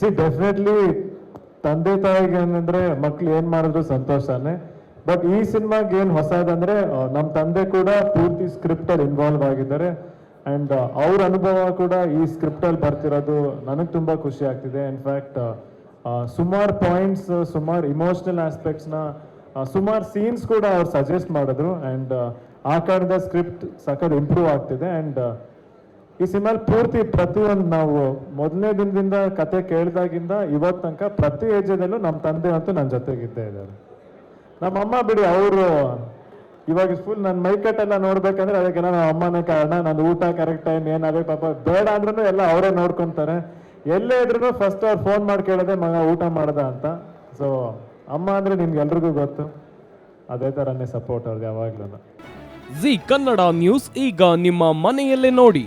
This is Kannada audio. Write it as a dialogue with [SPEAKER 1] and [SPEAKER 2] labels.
[SPEAKER 1] ಸಿ ಡೆಫಿನೆಟ್ಲಿ ತಂದೆ ತಾಯಿಗೆ ಏನಂದ್ರೆ ಮಕ್ಳು ಏನ್ ಮಾಡಿದ್ರು ಸಂತೋಷನೇ. ಬಟ್ ಈ ಸಿನಿಮಾಗೆ ಏನ್ ಹೊಸದಂದ್ರೆ ನಮ್ಮ ನಮ್ ತಂದೆ ಕೂಡ ಪೂರ್ತಿ ಸ್ಕ್ರಿಪ್ಟ್ ಅಲ್ಲಿ ಇನ್ವಾಲ್ವ್ ಆಗಿದ್ದಾರೆ. ಅಂಡ್ ಅವ್ರ ಅನುಭವ ಕೂಡ ಈ ಸ್ಕ್ರಿಪ್ಟ್ ಅಲ್ಲಿ ಬರ್ತಿರೋದು ನನಗೆ ತುಂಬಾ ಖುಷಿ ಆಗ್ತಿದೆ. ಇನ್ಫ್ಯಾಕ್ಟ್ ಸುಮಾರು ಪಾಯಿಂಟ್ಸ್ ಸುಮಾರು ಇಮೋಷನಲ್ ಆಸ್ಪೆಕ್ಟ್ಸ್ನ ಸುಮಾರು ಸೀನ್ಸ್ ಕೂಡ ಅವ್ರು ಸಜೆಸ್ಟ್ ಮಾಡಿದ್ರು. ಅಂಡ್ ಆ ಕಾರಣದ ಸ್ಕ್ರಿಪ್ಟ್ ಸಖತ್ ಇಂಪ್ರೂವ್ ಆಗ್ತಿದೆ. ಅಂಡ್ ಈ ಸಿನಿಮಾಲ್ ಪೂರ್ತಿ ಪ್ರತಿಯೊಂದು ನಾವು ಮೊದಲನೇ ದಿನದಿಂದ ಕತೆ ಕೇಳಿದಾಗಿಂದ ಇವತ್ತು ತನಕ ಪ್ರತಿ ಹೆಜ್ಜೆದಲ್ಲೂ ನಮ್ಮ ತಂದೆ ಅಂತೂ ನನ್ನ ಜೊತೆಗಿದ್ದೇ ಇದ್ದಾರೆ. ನಮ್ಮ ಅಮ್ಮ ಬಿಡಿ ಅವರು ಇವಾಗ ಫುಲ್ ನನ್ನ ಮೈಕಟ್ಟೆಲ್ಲ ನೋಡ್ಬೇಕಂದ್ರೆ ಅದಕ್ಕೆಲ್ಲ ನಮ್ಮ ಅಮ್ಮನೇ ಕಾರಣ ನನ್ನ ಊಟ ಕರೆಕ್ಟ್ ಟೈಮ್ ಏನಾಗಬೇಕು ಪಾಪ ಬೇಡ ಅಂದ್ರೂ ಎಲ್ಲ ಅವರೇ ನೋಡ್ಕೊತಾರೆ. ಎಲ್ಲೇ ಇದ್ರೂ ಫಸ್ಟ್ ಅವ್ರು ಫೋನ್ ಮಾಡಿ ಕೇಳೋದೆ ಮಗ ಊಟ ಮಾಡ್ದ ಅಂತ. ಸೊ ಅಮ್ಮ ಅಂದ್ರೆ ನಿಮ್ಗೆ ಎಲ್ರಿಗೂ ಗೊತ್ತು. ಅದೇ ಥರನೇ ಸಪೋರ್ಟ್ ಅವ್ರಿಗೆ ಯಾವಾಗ್ಲೂ
[SPEAKER 2] ಜಿ ಕನ್ನಡ ನ್ಯೂಸ್ ಈಗ ನಿಮ್ಮ ಮನೆಯಲ್ಲೇ ನೋಡಿ.